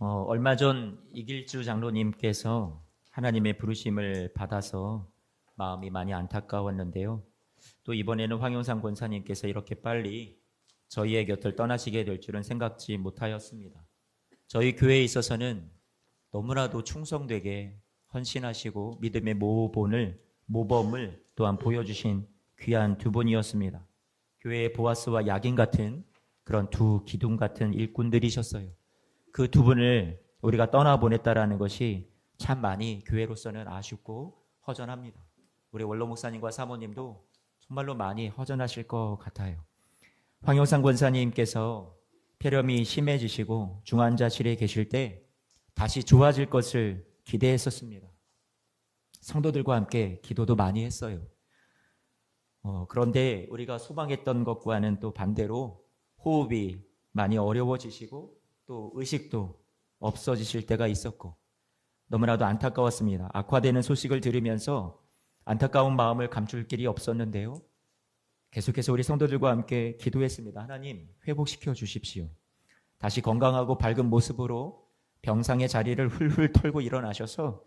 어, 얼마 전 이길주 장로님께서 하나님의 부르심을 받아서 마음이 많이 안타까웠는데요. 또 이번에는 황용상 권사님께서 이렇게 빨리 저희의 곁을 떠나시게 될 줄은 생각지 못하였습니다. 저희 교회에 있어서는 너무나도 충성되게 헌신하시고 믿음의 모본을 모범을 또한 보여주신 귀한 두 분이었습니다. 교회의 보아스와 야긴 같은 그런 두 기둥 같은 일꾼들이셨어요. 그 두 분을 우리가 떠나보냈다라는 것이 참 많이 교회로서는 아쉽고 허전합니다. 우리 원로 목사님과 사모님도 정말로 많이 허전하실 것 같아요. 황영상 권사님께서 폐렴이 심해지시고 중환자실에 계실 때 다시 좋아질 것을 기대했었습니다. 성도들과 함께 기도도 많이 했어요. 어, 그런데 우리가 소망했던 것과는 또 반대로 호흡이 많이 어려워지시고 또 의식도 없어지실 때가 있었고 너무나도 안타까웠습니다. 악화되는 소식을 들으면서 안타까운 마음을 감출 길이 없었는데요. 계속해서 우리 성도들과 함께 기도했습니다. 하나님 회복시켜 주십시오. 다시 건강하고 밝은 모습으로 병상의 자리를 훌훌 털고 일어나셔서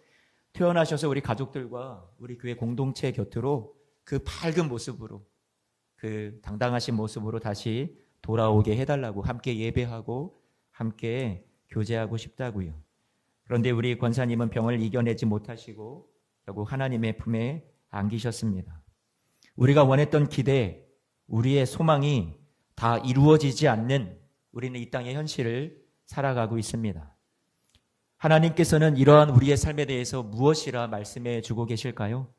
태어나셔서 우리 가족들과 우리 교회 공동체 곁으로 그 밝은 모습으로 그 당당하신 모습으로 다시 돌아오게 해달라고 함께 예배하고 함께 교제하고 싶다고요. 그런데 우리 권사님은 병을 이겨내지 못하시고 결국 하나님의 품에 안기셨습니다. 우리가 원했던 기대, 우리의 소망이 다 이루어지지 않는 우리는 이 땅의 현실을 살아가고 있습니다. 하나님께서는 이러한 우리의 삶에 대해서 무엇이라 말씀해 주고 계실까요?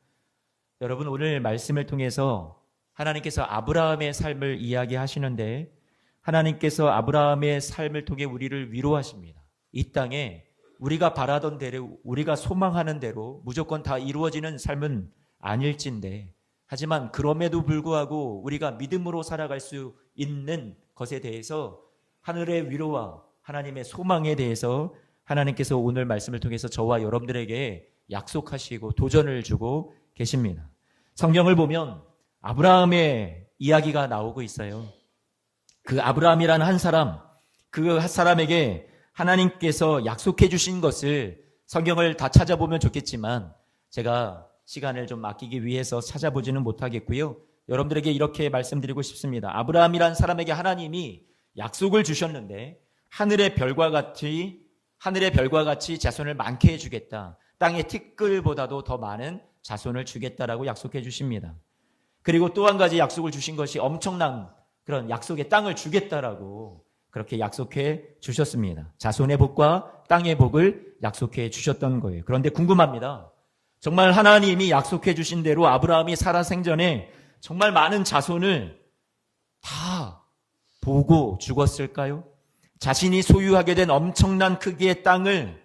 여러분 오늘 말씀을 통해서 하나님께서 아브라함의 삶을 이야기하시는데 하나님께서 아브라함의 삶을 통해 우리를 위로하십니다. 이 땅에 우리가 바라던 대로 우리가 소망하는 대로 무조건 다 이루어지는 삶은 아닐진데 하지만 그럼에도 불구하고 우리가 믿음으로 살아갈 수 있는 것에 대해서 하늘의 위로와 하나님의 소망에 대해서 하나님께서 오늘 말씀을 통해서 저와 여러분들에게 약속하시고 도전을 주고 계십니다. 성경을 보면 아브라함의 이야기가 나오고 있어요. 그 아브라함이라는 한 사람, 그한 사람에게 하나님께서 약속해 주신 것을 성경을 다 찾아보면 좋겠지만 제가 시간을 좀 아끼기 위해서 찾아보지는 못하겠고요. 여러분들에게 이렇게 말씀드리고 싶습니다. 아브라함이라는 사람에게 하나님이 약속을 주셨는데 하늘의 별과 같이 하늘의 별과 같이 자손을 많게 해주겠다. 땅의 티끌보다도 더 많은 자손을 주겠다라고 약속해 주십니다. 그리고 또 한 가지 약속을 주신 것이 엄청난 그런 약속의 땅을 주겠다라고 그렇게 약속해 주셨습니다. 자손의 복과 땅의 복을 약속해 주셨던 거예요. 그런데 궁금합니다. 정말 하나님이 약속해 주신 대로 아브라함이 살아 생전에 정말 많은 자손을 다 보고 죽었을까요? 자신이 소유하게 된 엄청난 크기의 땅을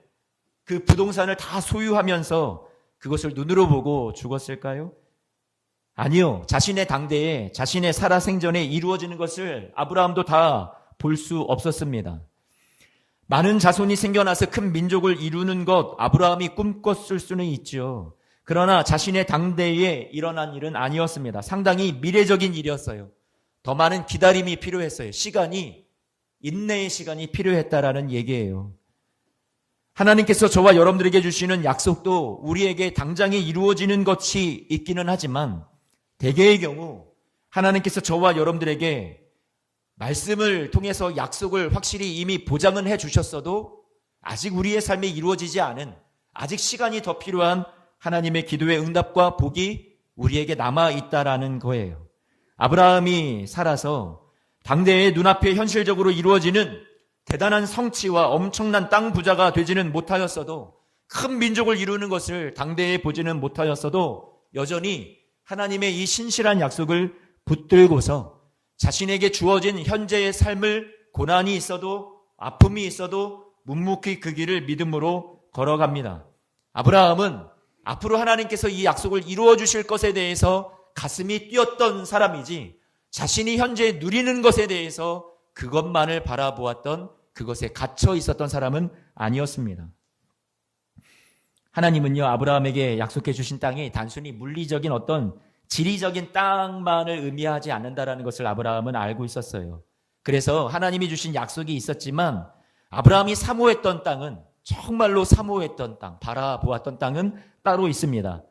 그 부동산을 다 소유하면서 그것을 눈으로 보고 죽었을까요? 아니요. 자신의 당대에 자신의 살아 생전에 이루어지는 것을 아브라함도 다 볼 수 없었습니다. 많은 자손이 생겨나서 큰 민족을 이루는 것 아브라함이 꿈꿨을 수는 있죠. 그러나 자신의 당대에 일어난 일은 아니었습니다. 상당히 미래적인 일이었어요. 더 많은 기다림이 필요했어요. 시간이 인내의 시간이 필요했다라는 얘기예요. 하나님께서 저와 여러분들에게 주시는 약속도 우리에게 당장에 이루어지는 것이 있기는 하지만 대개의 경우 하나님께서 저와 여러분들에게 말씀을 통해서 약속을 확실히 이미 보장은 해 주셨어도 아직 우리의 삶에 이루어지지 않은 아직 시간이 더 필요한 하나님의 기도의 응답과 복이 우리에게 남아 있다라는 거예요. 아브라함이 살아서 당대의 눈앞에 현실적으로 이루어지는 대단한 성취와 엄청난 땅 부자가 되지는 못하였어도 큰 민족을 이루는 것을 당대에 보지는 못하였어도 여전히 하나님의 이 신실한 약속을 붙들고서 자신에게 주어진 현재의 삶을 고난이 있어도 아픔이 있어도 묵묵히 그 길을 믿음으로 걸어갑니다. 아브라함은 앞으로 하나님께서 이 약속을 이루어 주실 것에 대해서 가슴이 뛰었던 사람이지 자신이 현재 누리는 것에 대해서 그것만을 바라보았던 그것에 갇혀 있었던 사람은 아니었습니다. 하나님은요, 아브라함에게 약속해 주신 땅이 단순히 물리적인 어떤 지리적인 땅만을 의미하지 않는다라는 것을 아브라함은 알고 있었어요. 그래서 하나님이 주신 약속이 있었지만 아브라함이 사모했던 땅은 정말로 사모했던 땅, 바라보았던 땅은 따로 있습니다.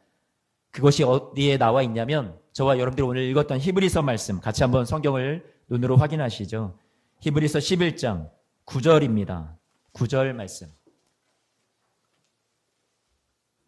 그것이 어디에 나와 있냐면 저와 여러분들이 오늘 읽었던 히브리서 말씀 같이 한번 성경을 눈으로 확인하시죠. 히브리서 11장 9절입니다. 9절 말씀.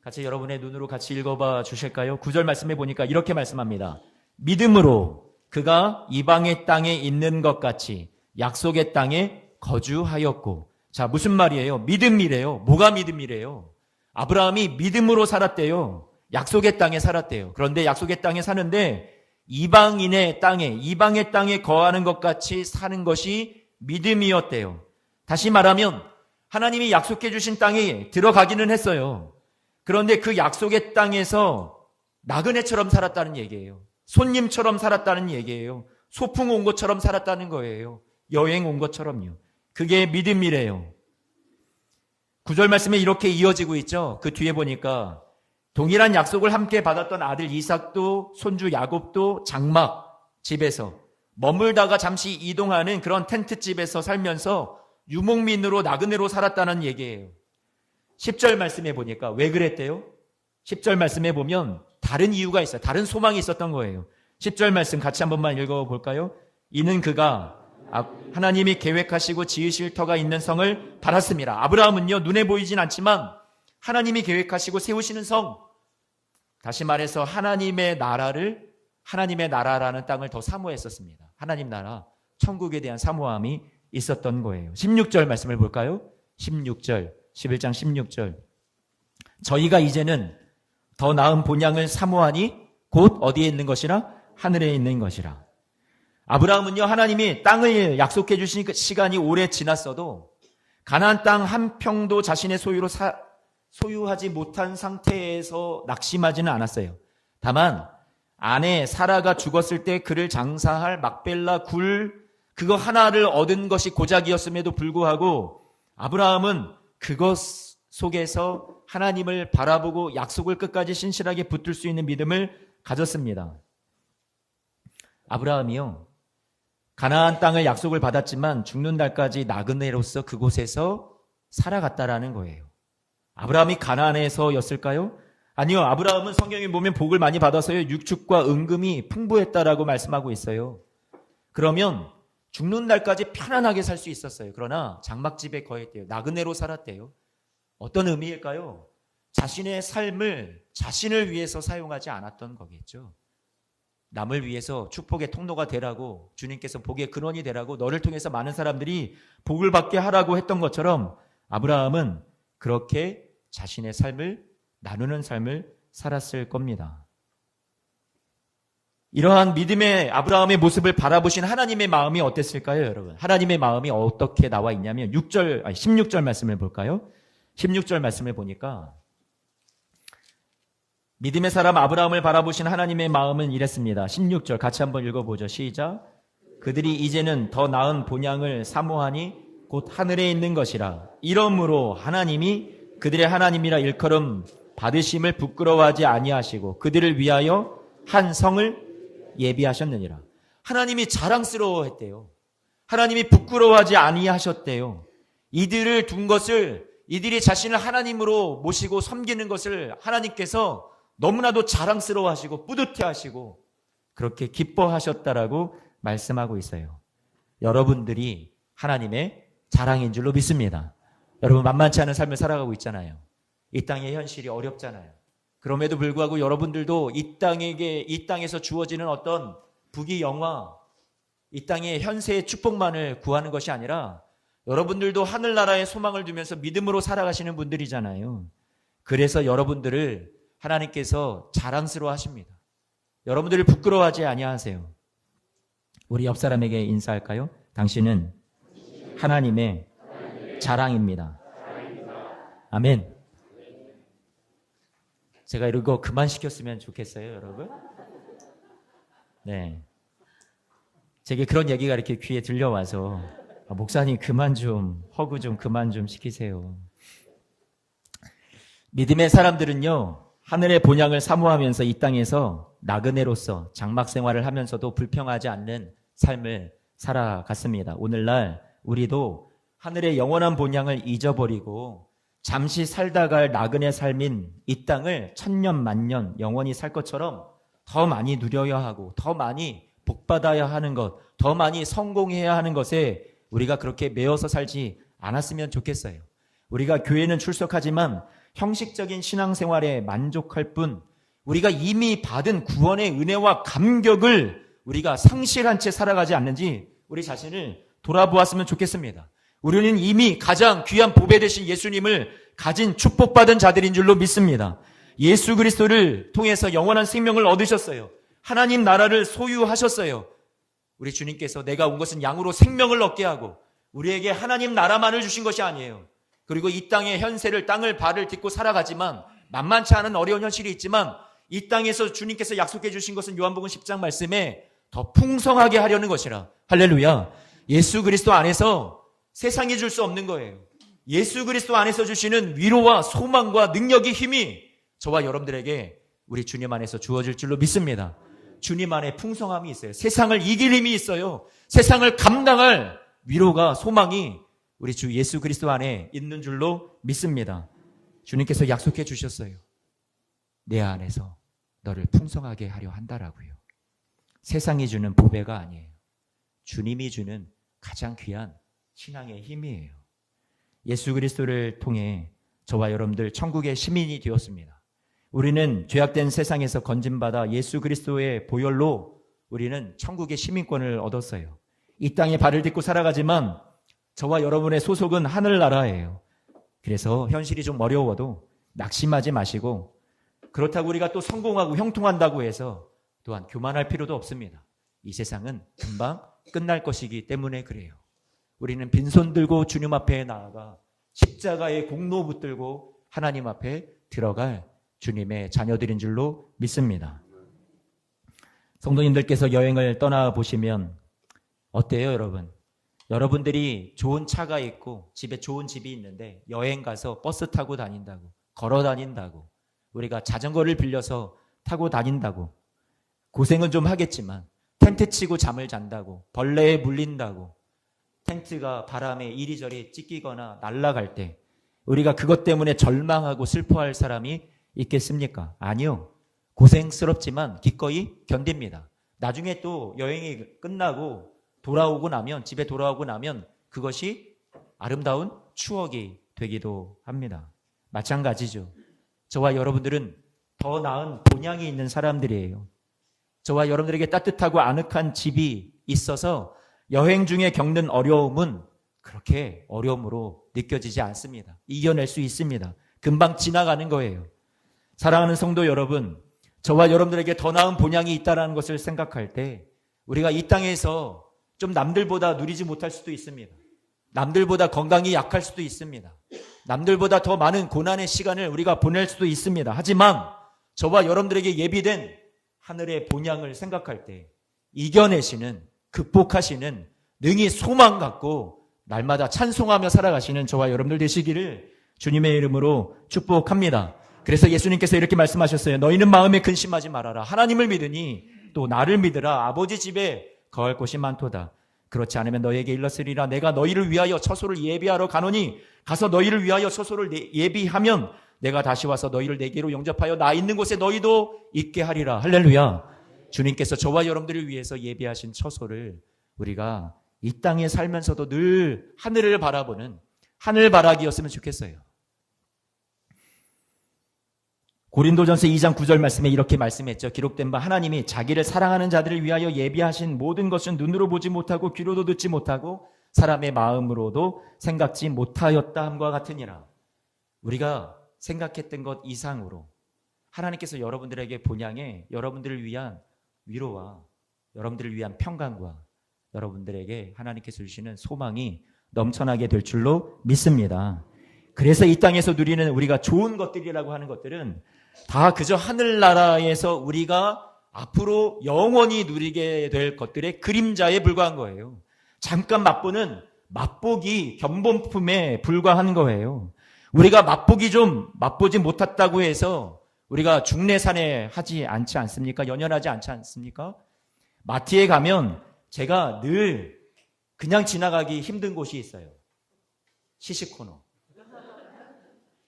같이 여러분의 눈으로 같이 읽어봐 주실까요? 9절 말씀해 보니까 이렇게 말씀합니다. 믿음으로 그가 이방의 땅에 있는 것 같이 약속의 땅에 거주하였고. 자, 무슨 말이에요? 믿음이래요. 뭐가 믿음이래요? 아브라함이 믿음으로 살았대요. 약속의 땅에 살았대요. 그런데 약속의 땅에 사는데 이방인의 땅에, 이방의 땅에 거하는 것 같이 사는 것이 믿음이었대요. 다시 말하면 하나님이 약속해 주신 땅에 들어가기는 했어요. 그런데 그 약속의 땅에서 나그네처럼 살았다는 얘기예요. 손님처럼 살았다는 얘기예요. 소풍 온 것처럼 살았다는 거예요. 여행 온 것처럼요. 그게 믿음이래요. 구절 말씀에 이렇게 이어지고 있죠. 그 뒤에 보니까 동일한 약속을 함께 받았던 아들 이삭도 손주 야곱도 장막 집에서 머물다가 잠시 이동하는 그런 텐트 집에서 살면서 유목민으로 나그네로 살았다는 얘기예요. 10절 말씀에 보니까 왜 그랬대요? 10절 말씀에 보면 다른 이유가 있어요. 다른 소망이 있었던 거예요. 10절 말씀 같이 한 번만 읽어 볼까요? 이는 그가 아, 하나님이 계획하시고 지으실 터가 있는 성을 받았습니다. 아브라함은요, 눈에 보이진 않지만 하나님이 계획하시고 세우시는 성, 다시 말해서 하나님의 나라를, 하나님의 나라라는 땅을 더 사모했었습니다. 하나님 나라, 천국에 대한 사모함이 있었던 거예요. 16절 말씀을 볼까요? 16절, 11장 16절. 저희가 이제는 더 나은 본향을 사모하니 곧 어디에 있는 것이라? 하늘에 있는 것이라. 아브라함은요, 하나님이 땅을 약속해 주신 그 시간이 오래 지났어도 가나안 땅 한 평도 자신의 소유로 사, 소유하지 못한 상태에서 낙심하지는 않았어요. 다만 아내 사라가 죽었을 때 그를 장사할 막벨라 굴 그거 하나를 얻은 것이 고작이었음에도 불구하고 아브라함은 그것 속에서 하나님을 바라보고 약속을 끝까지 신실하게 붙들 수 있는 믿음을 가졌습니다. 아브라함이요. 가나안 땅을 약속을 받았지만 죽는 날까지 나그네로서 그곳에서 살아갔다라는 거예요. 아브라함이 가나안에서였을까요? 아니요. 아브라함은 성경에 보면 복을 많이 받아서요. 육축과 은금이 풍부했다라고 말씀하고 있어요. 그러면 죽는 날까지 편안하게 살 수 있었어요. 그러나 장막집에 거했대요. 나그네로 살았대요. 어떤 의미일까요? 자신의 삶을 자신을 위해서 사용하지 않았던 거겠죠. 남을 위해서 축복의 통로가 되라고 주님께서 복의 근원이 되라고 너를 통해서 많은 사람들이 복을 받게 하라고 했던 것처럼 아브라함은 그렇게 자신의 삶을 나누는 삶을 살았을 겁니다. 이러한 믿음의 아브라함의 모습을 바라보신 하나님의 마음이 어땠을까요, 여러분? 하나님의 마음이 어떻게 나와 있냐면 6절 아니 16절 말씀을 볼까요? 16절 말씀을 보니까 믿음의 사람 아브라함을 바라보신 하나님의 마음은 이랬습니다. 16절 같이 한번 읽어보죠. 시작. 그들이 이제는 더 나은 본향을 사모하니 곧 하늘에 있는 것이라. 이러므로 하나님이 그들의 하나님이라 일컬음 받으심을 부끄러워하지 아니하시고 그들을 위하여 한 성을 예비하셨느니라. 하나님이 자랑스러워했대요. 하나님이 부끄러워하지 아니하셨대요. 이들을 둔 것을 이들이 자신을 하나님으로 모시고 섬기는 것을 하나님께서 너무나도 자랑스러워하시고 뿌듯해하시고 그렇게 기뻐하셨다라고 말씀하고 있어요. 여러분들이 하나님의 자랑인 줄로 믿습니다. 여러분 만만치 않은 삶을 살아가고 있잖아요. 이 땅의 현실이 어렵잖아요. 그럼에도 불구하고 여러분들도 이 땅에게 이 땅에서 주어지는 어떤 부귀 영화, 이 땅의 현세의 축복만을 구하는 것이 아니라 여러분들도 하늘나라의 소망을 두면서 믿음으로 살아가시는 분들이잖아요. 그래서 여러분들을 하나님께서 자랑스러워 하십니다. 여러분들을 부끄러워하지 아니하세요. 우리 옆 사람에게 인사할까요? 당신은 하나님의 자랑입니다. 아멘. 제가 이거 그만 시켰으면 좋겠어요, 여러분. 네. 제게 그런 얘기가 이렇게 귀에 들려와서 아, 목사님 그만 좀 허구 좀 그만 좀 시키세요. 믿음의 사람들은요. 하늘의 본향을 사모하면서 이 땅에서 나그네로서 장막 생활을 하면서도 불평하지 않는 삶을 살아갔습니다. 오늘날 우리도 하늘의 영원한 본향을 잊어버리고 잠시 살다 갈 나그네 삶인 이 땅을 천년 만년 영원히 살 것처럼 더 많이 누려야 하고 더 많이 복받아야 하는 것, 더 많이 성공해야 하는 것에 우리가 그렇게 매여서 살지 않았으면 좋겠어요. 우리가 교회는 출석하지만 형식적인 신앙생활에 만족할 뿐 우리가 이미 받은 구원의 은혜와 감격을 우리가 상실한 채 살아가지 않는지 우리 자신을 돌아보았으면 좋겠습니다. 우리는 이미 가장 귀한 보배 되신 예수님을 가진 축복받은 자들인 줄로 믿습니다. 예수 그리스도를 통해서 영원한 생명을 얻으셨어요. 하나님 나라를 소유하셨어요. 우리 주님께서 내가 온 것은 양으로 생명을 얻게 하고 우리에게 하나님 나라만을 주신 것이 아니에요. 그리고 이 땅의 현세를 땅을 발을 딛고 살아가지만 만만치 않은 어려운 현실이 있지만 이 땅에서 주님께서 약속해 주신 것은 요한복음 10장 말씀에 더 풍성하게 하려는 것이라. 할렐루야. 예수 그리스도 안에서 세상이 줄 수 없는 거예요. 예수 그리스도 안에서 주시는 위로와 소망과 능력의 힘이 저와 여러분들에게 우리 주님 안에서 주어질 줄로 믿습니다. 주님 안에 풍성함이 있어요. 세상을 이길 힘이 있어요. 세상을 감당할 위로가 소망이 우리 주 예수 그리스도 안에 있는 줄로 믿습니다. 주님께서 약속해 주셨어요. 내 안에서 너를 풍성하게 하려 한다라고요. 세상이 주는 보배가 아니에요. 주님이 주는 가장 귀한 신앙의 힘이에요. 예수 그리스도를 통해 저와 여러분들 천국의 시민이 되었습니다. 우리는 죄악된 세상에서 건진받아 예수 그리스도의 보혈로 우리는 천국의 시민권을 얻었어요. 이 땅에 발을 딛고 살아가지만 저와 여러분의 소속은 하늘나라예요. 그래서 현실이 좀 어려워도 낙심하지 마시고 그렇다고 우리가 또 성공하고 형통한다고 해서 또한 교만할 필요도 없습니다. 이 세상은 금방 끝날 것이기 때문에 그래요. 우리는 빈손 들고 주님 앞에 나아가 십자가의 공로 붙들고 하나님 앞에 들어갈 주님의 자녀들인 줄로 믿습니다. 성도님들께서 여행을 떠나 보시면 어때요, 여러분? 여러분들이 좋은 차가 있고 집에 좋은 집이 있는데 여행 가서 버스 타고 다닌다고, 걸어 다닌다고, 우리가 자전거를 빌려서 타고 다닌다고, 고생은 좀 하겠지만 텐트 치고 잠을 잔다고, 벌레에 물린다고, 텐트가 바람에 이리저리 찢기거나 날아갈 때 우리가 그것 때문에 절망하고 슬퍼할 사람이 있겠습니까? 아니요. 고생스럽지만 기꺼이 견딥니다. 나중에 또 여행이 끝나고 돌아오고 나면 집에 돌아오고 나면 그것이 아름다운 추억이 되기도 합니다. 마찬가지죠. 저와 여러분들은 더 나은 본향이 있는 사람들이에요. 저와 여러분들에게 따뜻하고 아늑한 집이 있어서 여행 중에 겪는 어려움은 그렇게 어려움으로 느껴지지 않습니다. 이겨낼 수 있습니다. 금방 지나가는 거예요. 사랑하는 성도 여러분, 저와 여러분들에게 더 나은 본향이 있다는 것을 생각할 때 우리가 이 땅에서 좀 남들보다 누리지 못할 수도 있습니다. 남들보다 건강이 약할 수도 있습니다. 남들보다 더 많은 고난의 시간을 우리가 보낼 수도 있습니다. 하지만 저와 여러분들에게 예비된 하늘의 본향을 생각할 때 이겨내시는 극복하시는 능히 소망 갖고 날마다 찬송하며 살아가시는 저와 여러분들 되시기를 주님의 이름으로 축복합니다. 그래서 예수님께서 이렇게 말씀하셨어요. 너희는 마음에 근심하지 말아라. 하나님을 믿으니 또 나를 믿으라. 아버지 집에 거할 곳이 많도다. 그렇지 않으면 너에게 일렀으리라. 내가 너희를 위하여 처소를 예비하러 가노니 가서 너희를 위하여 처소를 예비하면 내가 다시 와서 너희를 내게로 영접하여 나 있는 곳에 너희도 있게 하리라. 할렐루야. 주님께서 저와 여러분들을 위해서 예비하신 처소를 우리가 이 땅에 살면서도 늘 하늘을 바라보는 하늘 바라기였으면 좋겠어요. 고린도전서 2장 9절 말씀에 이렇게 말씀했죠. 기록된 바 하나님이 자기를 사랑하는 자들을 위하여 예비하신 모든 것은 눈으로 보지 못하고 귀로도 듣지 못하고 사람의 마음으로도 생각지 못하였다 함과 같으니라. 우리가 생각했던 것 이상으로 하나님께서 여러분들에게 본향에 여러분들을 위한 위로와 여러분들을 위한 평강과 여러분들에게 하나님께서 주시는 소망이 넘쳐나게 될 줄로 믿습니다. 그래서 이 땅에서 누리는 우리가 좋은 것들이라고 하는 것들은 다 그저 하늘나라에서 우리가 앞으로 영원히 누리게 될 것들의 그림자에 불과한 거예요. 잠깐 맛보는 맛보기 견본품에 불과한 거예요. 우리가 맛보기 좀 맛보지 못했다고 해서 우리가 중내산에 하지 않지 않습니까? 연연하지 않지 않습니까? 마트에 가면 제가 늘 그냥 지나가기 힘든 곳이 있어요. 시식 코너.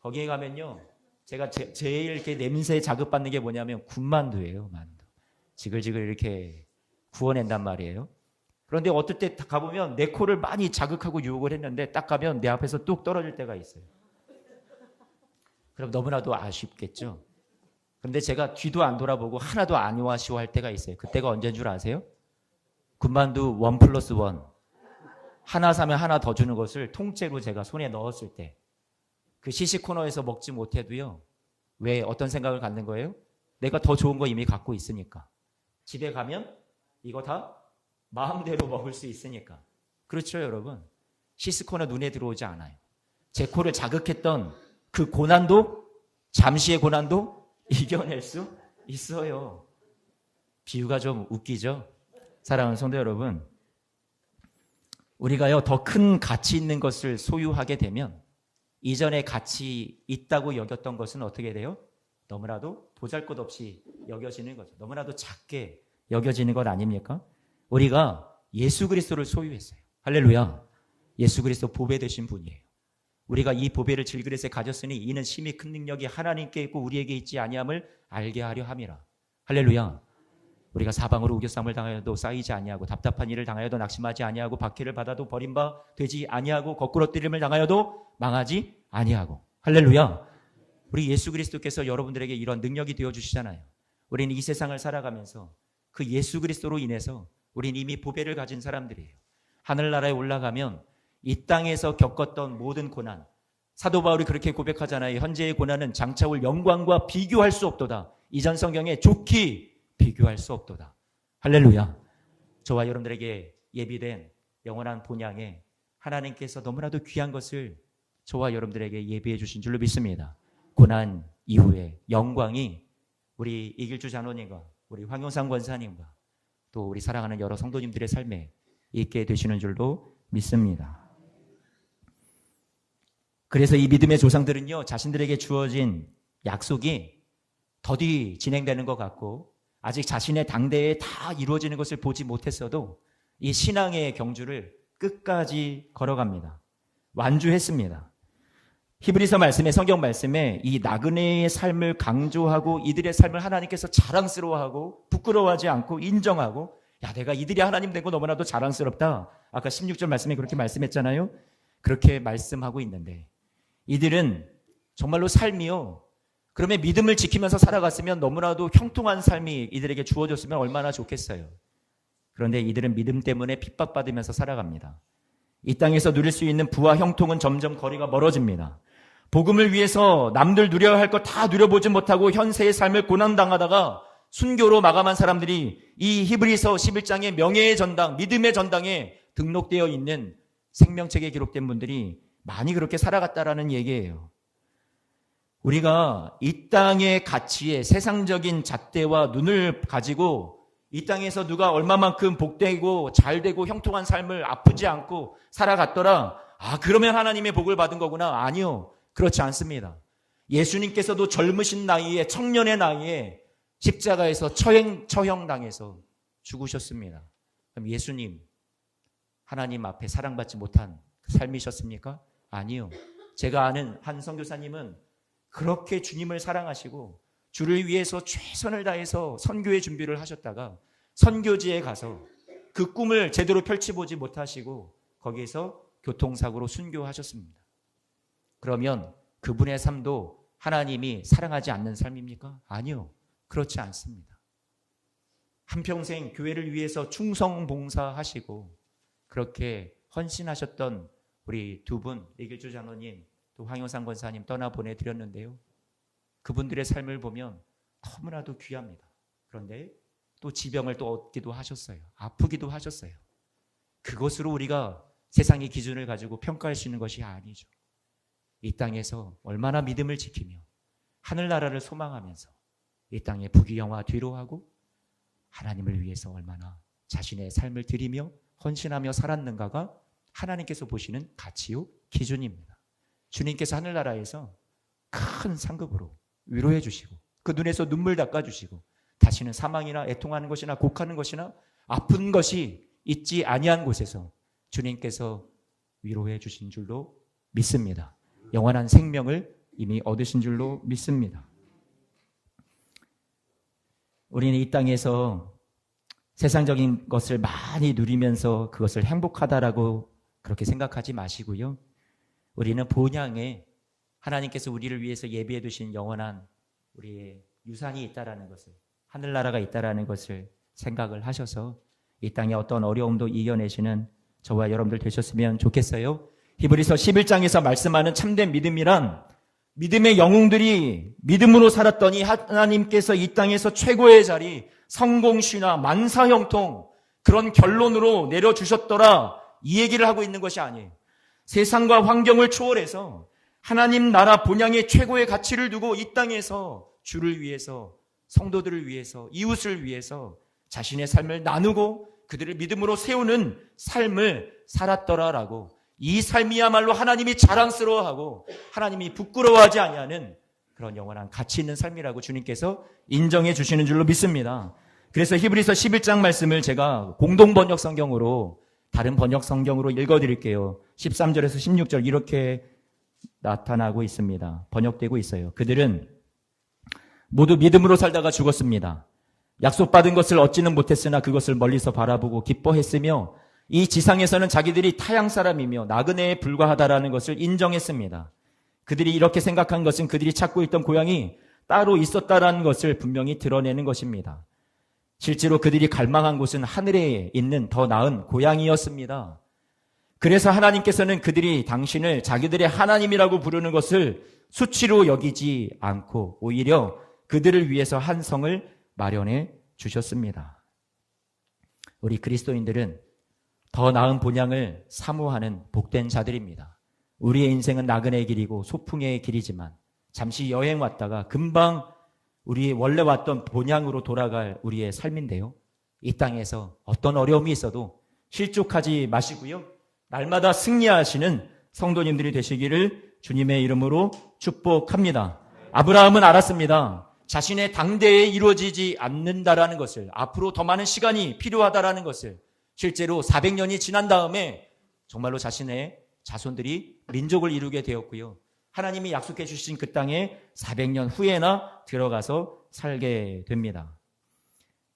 거기에 가면요. 제가 제, 제일 이렇게 냄새 자극받는 게 뭐냐면 군만두예요, 만두. 지글지글 이렇게 구워낸단 말이에요. 그런데 어떨 때 가보면 내 코를 많이 자극하고 유혹을 했는데 딱 가면 내 앞에서 뚝 떨어질 때가 있어요. 그럼 너무나도 아쉽겠죠. 그런데 제가 뒤도 안 돌아보고 하나도 안 아쉬워할 때가 있어요. 그때가 언제인 줄 아세요? 군만두 원 플러스 원. 하나 사면 하나 더 주는 것을 통째로 제가 손에 넣었을 때. 그 시식 코너에서 먹지 못해도요. 왜 어떤 생각을 갖는 거예요? 내가 더 좋은 거 이미 갖고 있으니까. 집에 가면 이거 다 마음대로 먹을 수 있으니까. 그렇죠, 여러분? 시식 코너 눈에 들어오지 않아요. 제 코를 자극했던 그 고난도 잠시의 고난도 이겨낼 수 있어요. 비유가 좀 웃기죠? 사랑하는 성도 여러분. 우리가요, 더 큰 가치 있는 것을 소유하게 되면 이전에 가치 있다고 여겼던 것은 어떻게 돼요? 너무나도 보잘 것 없이 여겨지는 거죠. 너무나도 작게 여겨지는 것 아닙니까? 우리가 예수 그리스도를 소유했어요. 할렐루야. 예수 그리스도 보배 되신 분이에요. 우리가 이 보배를 질그릇에 가졌으니 이는 심히 큰 능력이 하나님께 있고 우리에게 있지 아니함을 알게 하려 함이라. 할렐루야. 우리가 사방으로 우겨쌈을 당하여도 쌓이지 아니하고 답답한 일을 당하여도 낙심하지 아니하고 박해를 받아도 버림바 되지 아니하고 거꾸로 뜨림을 당하여도 망하지 아니하고 할렐루야. 우리 예수 그리스도께서 여러분들에게 이런 능력이 되어 주시잖아요. 우리는 이 세상을 살아가면서 그 예수 그리스도로 인해서 우리는 이미 보배를 가진 사람들이에요. 하늘나라에 올라가면 이 땅에서 겪었던 모든 고난 사도 바울이 그렇게 고백하잖아요. 현재의 고난은 장차 올 영광과 비교할 수 없도다. 이전 성경에 좋기 비교할 수 없도다. 할렐루야. 저와 여러분들에게 예비된 영원한 본향에 하나님께서 너무나도 귀한 것을 저와 여러분들에게 예비해 주신 줄로 믿습니다. 고난 이후에 영광이 우리 이길주 장로님과 우리 황용상 권사님과 또 우리 사랑하는 여러 성도님들의 삶에 있게 되시는 줄로 믿습니다. 그래서 이 믿음의 조상들은요, 자신들에게 주어진 약속이 더디 진행되는 것 같고, 아직 자신의 당대에 다 이루어지는 것을 보지 못했어도 이 신앙의 경주를 끝까지 걸어갑니다. 완주했습니다. 히브리서 말씀에 성경 말씀에 이 나그네의 삶을 강조하고 이들의 삶을 하나님께서 자랑스러워하고 부끄러워하지 않고 인정하고 야 내가 이들이 하나님 되고 너무나도 자랑스럽다. 아까 16절 말씀에 그렇게 말씀했잖아요. 그렇게 말씀하고 있는데 이들은 정말로 삶이요 그러면 믿음을 지키면서 살아갔으면 너무나도 형통한 삶이 이들에게 주어졌으면 얼마나 좋겠어요. 그런데 이들은 믿음 때문에 핍박받으면서 살아갑니다. 이 땅에서 누릴 수 있는 부와 형통은 점점 거리가 멀어집니다. 복음을 위해서 남들 누려야 할 것 다 누려보지 못하고 현세의 삶을 고난당하다가 순교로 마감한 사람들이 이 히브리서 11장의 명예의 전당, 믿음의 전당에 등록되어 있는 생명책에 기록된 분들이 많이 그렇게 살아갔다라는 얘기예요. 우리가 이 땅의 가치에 세상적인 잣대와 눈을 가지고 이 땅에서 누가 얼마만큼 복되고 잘되고 형통한 삶을 아프지 않고 살아갔더라. 아, 그러면 하나님의 복을 받은 거구나. 아니요. 그렇지 않습니다. 예수님께서도 젊으신 나이에, 청년의 나이에 십자가에서 처형, 처형당해서 죽으셨습니다. 그럼 예수님, 하나님 앞에 사랑받지 못한 삶이셨습니까? 아니요. 제가 아는 한 선교사님은 그렇게 주님을 사랑하시고 주를 위해서 최선을 다해서 선교의 준비를 하셨다가 선교지에 가서 그 꿈을 제대로 펼치보지 못하시고 거기에서 교통사고로 순교하셨습니다. 그러면 그분의 삶도 하나님이 사랑하지 않는 삶입니까? 아니요. 그렇지 않습니다. 한평생 교회를 위해서 충성 봉사하시고 그렇게 헌신하셨던 우리 두 분, 이길주 장로님, 또 황영상 권사님 떠나 보내드렸는데요. 그분들의 삶을 보면 너무나도 귀합니다. 그런데 또 지병을 또 얻기도 하셨어요. 아프기도 하셨어요. 그것으로 우리가 세상의 기준을 가지고 평가할 수 있는 것이 아니죠. 이 땅에서 얼마나 믿음을 지키며 하늘나라를 소망하면서 이 땅의 부귀영화 뒤로 하고 하나님을 위해서 얼마나 자신의 삶을 드리며 헌신하며 살았는가가 하나님께서 보시는 가치요 기준입니다. 주님께서 하늘나라에서 큰 상급으로 위로해 주시고 그 눈에서 눈물 닦아 주시고 다시는 사망이나 애통하는 것이나 곡하는 것이나 아픈 것이 있지 아니한 곳에서 주님께서 위로해 주신 줄로 믿습니다. 영원한 생명을 이미 얻으신 줄로 믿습니다. 우리는 이 땅에서 세상적인 것을 많이 누리면서 그것을 행복하다라고 그렇게 생각하지 마시고요. 우리는 본향에 하나님께서 우리를 위해서 예비해 두신 영원한 우리의 유산이 있다라는 것을 하늘나라가 있다라는 것을 생각을 하셔서 이 땅에 어떤 어려움도 이겨내시는 저와 여러분들 되셨으면 좋겠어요. 히브리서 11장에서 말씀하는 참된 믿음이란 믿음의 영웅들이 믿음으로 살았더니 하나님께서 이 땅에서 최고의 자리, 성공신화, 만사형통 그런 결론으로 내려주셨더라 이 얘기를 하고 있는 것이 아니에요. 세상과 환경을 초월해서 하나님 나라 본향의 최고의 가치를 두고 이 땅에서 주를 위해서 성도들을 위해서 이웃을 위해서 자신의 삶을 나누고 그들을 믿음으로 세우는 삶을 살았더라라고 이 삶이야말로 하나님이 자랑스러워하고 하나님이 부끄러워하지 아니하는 그런 영원한 가치 있는 삶이라고 주님께서 인정해 주시는 줄로 믿습니다. 그래서 히브리서 11장 말씀을 제가 공동 번역 성경으로 다른 번역 성경으로 읽어 드릴게요. 13절에서 16절 이렇게 나타나고 있습니다. 번역되고 있어요. 그들은 모두 믿음으로 살다가 죽었습니다. 약속받은 것을 얻지는 못했으나 그것을 멀리서 바라보고 기뻐했으며 이 지상에서는 자기들이 타양 사람이며 나그네에 불과하다라는 것을 인정했습니다. 그들이 이렇게 생각한 것은 그들이 찾고 있던 고향이 따로 있었다라는 것을 분명히 드러내는 것입니다. 실제로 그들이 갈망한 곳은 하늘에 있는 더 나은 고향이었습니다. 그래서 하나님께서는 그들이 당신을 자기들의 하나님이라고 부르는 것을 수치로 여기지 않고 오히려 그들을 위해서 한 성을 마련해 주셨습니다. 우리 그리스도인들은 더 나은 본향을 사모하는 복된 자들입니다. 우리의 인생은 나그네의 길이고 소풍의 길이지만 잠시 여행 왔다가 금방 우리 원래 왔던 본향으로 돌아갈 우리의 삶인데요. 이 땅에서 어떤 어려움이 있어도 실족하지 마시고요. 날마다 승리하시는 성도님들이 되시기를 주님의 이름으로 축복합니다. 아브라함은 알았습니다. 자신의 당대에 이루어지지 않는다라는 것을 앞으로 더 많은 시간이 필요하다라는 것을 실제로 400년이 지난 다음에 정말로 자신의 자손들이 민족을 이루게 되었고요. 하나님이 약속해 주신 그 땅에 400년 후에나 들어가서 살게 됩니다.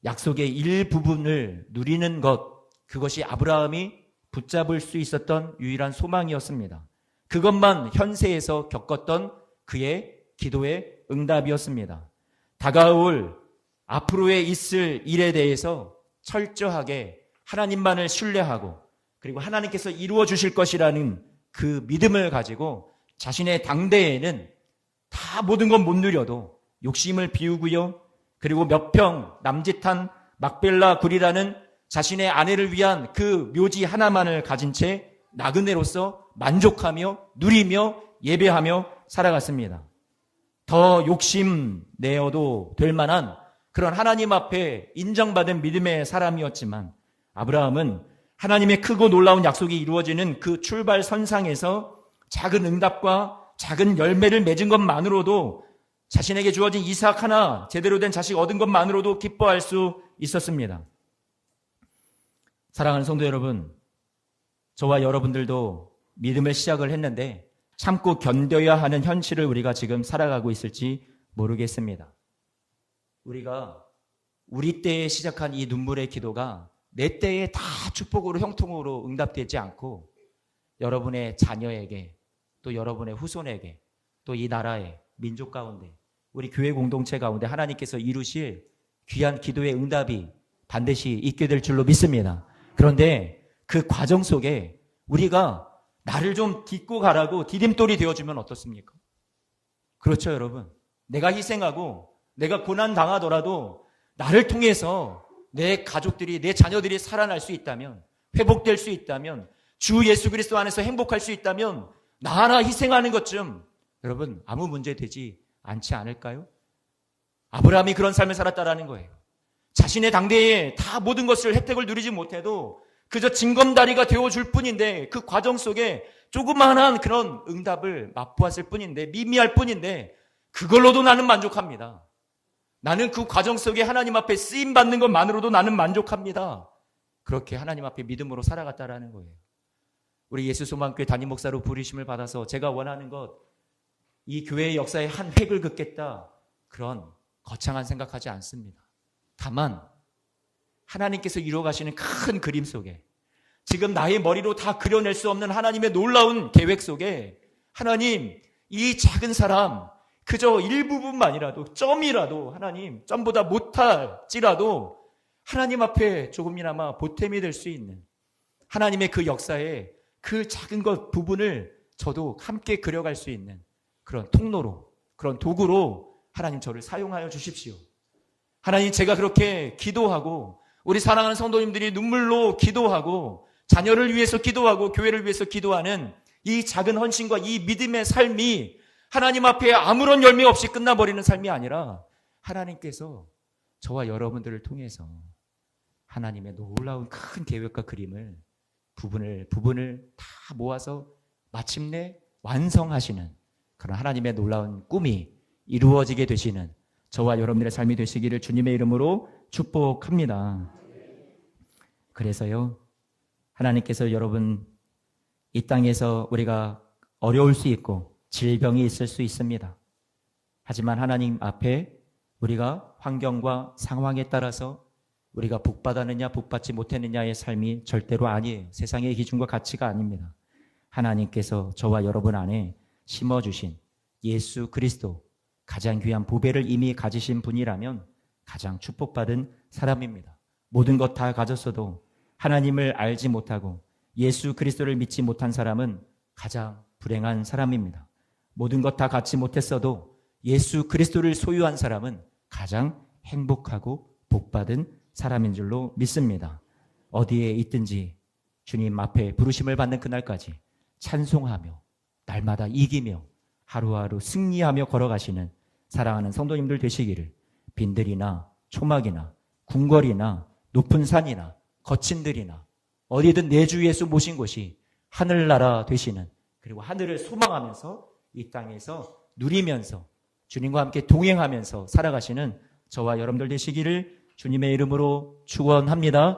약속의 일부분을 누리는 것, 그것이 아브라함이 붙잡을 수 있었던 유일한 소망이었습니다. 그것만 현세에서 겪었던 그의 기도의 응답이었습니다. 다가올 앞으로에 있을 일에 대해서 철저하게 하나님만을 신뢰하고 그리고 하나님께서 이루어 주실 것이라는 그 믿음을 가지고 자신의 당대에는 다 모든 건 못 누려도 욕심을 비우고요. 그리고 몇 평 남짓한 막벨라 굴이라는 자신의 아내를 위한 그 묘지 하나만을 가진 채 나그네로서 만족하며 누리며 예배하며 살아갔습니다. 더 욕심 내어도 될 만한 그런 하나님 앞에 인정받은 믿음의 사람이었지만 아브라함은 하나님의 크고 놀라운 약속이 이루어지는 그 출발 선상에서 작은 응답과 작은 열매를 맺은 것만으로도 자신에게 주어진 이삭 하나 제대로 된 자식 얻은 것만으로도 기뻐할 수 있었습니다. 사랑하는 성도 여러분, 저와 여러분들도 믿음을 시작을 했는데 참고 견뎌야 하는 현실을 우리가 지금 살아가고 있을지 모르겠습니다. 우리가 우리 때에 시작한 이 눈물의 기도가 내 때에 다 축복으로 형통으로 응답되지 않고 여러분의 자녀에게 또 여러분의 후손에게 또 이 나라의 민족 가운데 우리 교회 공동체 가운데 하나님께서 이루실 귀한 기도의 응답이 반드시 있게 될 줄로 믿습니다. 그런데 그 과정 속에 우리가 나를 좀 딛고 가라고 디딤돌이 되어주면 어떻습니까? 그렇죠, 여러분. 내가 희생하고 내가 고난 당하더라도 나를 통해서 내 가족들이, 내 자녀들이 살아날 수 있다면, 회복될 수 있다면, 주 예수 그리스도 안에서 행복할 수 있다면, 나 하나 희생하는 것쯤, 여러분, 아무 문제 되지 않지 않을까요? 아브라함이 그런 삶을 살았다라는 거예요. 자신의 당대에 다 모든 것을 혜택을 누리지 못해도 그저 징검다리가 되어줄 뿐인데 그 과정 속에 조그마한 그런 응답을 맛보았을 뿐인데 미미할 뿐인데 그걸로도 나는 만족합니다. 나는 그 과정 속에 하나님 앞에 쓰임 받는 것만으로도 나는 만족합니다. 그렇게 하나님 앞에 믿음으로 살아갔다라는 거예요. 우리 예수 소망교회 담임 목사로 부르심을 받아서 제가 원하는 것, 이 교회의 역사에 한 획을 긋겠다. 그런 거창한 생각하지 않습니다. 다만, 하나님께서 이루어 가시는 큰 그림 속에 지금 나의 머리로 다 그려낼 수 없는 하나님의 놀라운 계획 속에 하나님, 이 작은 사람, 그저 일부분만이라도, 점이라도, 하나님, 점보다 못할지라도, 하나님 앞에 조금이나마 보탬이 될 수 있는 하나님의 그 역사에 그 작은 것 부분을 저도 함께 그려갈 수 있는 그런 통로로, 그런 도구로 하나님 저를 사용하여 주십시오. 하나님 제가 그렇게 기도하고, 우리 사랑하는 성도님들이 눈물로 기도하고, 자녀를 위해서 기도하고, 교회를 위해서 기도하는 이 작은 헌신과 이 믿음의 삶이 하나님 앞에 아무런 열매 없이 끝나버리는 삶이 아니라 하나님께서 저와 여러분들을 통해서 하나님의 놀라운 큰 계획과 그림을 부분을 부분을 다 모아서 마침내 완성하시는 그런 하나님의 놀라운 꿈이 이루어지게 되시는 저와 여러분들의 삶이 되시기를 주님의 이름으로 축복합니다. 그래서요 하나님께서 여러분 이 땅에서 우리가 어려울 수 있고 질병이 있을 수 있습니다. 하지만 하나님 앞에 우리가 환경과 상황에 따라서 우리가 복받았느냐 복받지 못했느냐의 삶이 절대로 아니에요. 세상의 기준과 가치가 아닙니다. 하나님께서 저와 여러분 안에 심어주신 예수 그리스도 가장 귀한 보배를 이미 가지신 분이라면 가장 축복받은 사람입니다. 모든 것 다 가졌어도 하나님을 알지 못하고 예수 그리스도를 믿지 못한 사람은 가장 불행한 사람입니다. 모든 것 다 갖지 못했어도 예수 그리스도를 소유한 사람은 가장 행복하고 복받은 사람인 줄로 믿습니다. 어디에 있든지 주님 앞에 부르심을 받는 그날까지 찬송하며 날마다 이기며 하루하루 승리하며 걸어가시는 사랑하는 성도님들 되시기를 빈들이나 초막이나 궁궐이나 높은 산이나 거친 들이나 어디든 내주 예수 모신 곳이 하늘나라 되시는 그리고 하늘을 소망하면서 이 땅에서 누리면서 주님과 함께 동행하면서 살아가시는 저와 여러분들 되시기를 주님의 이름으로 축원합니다.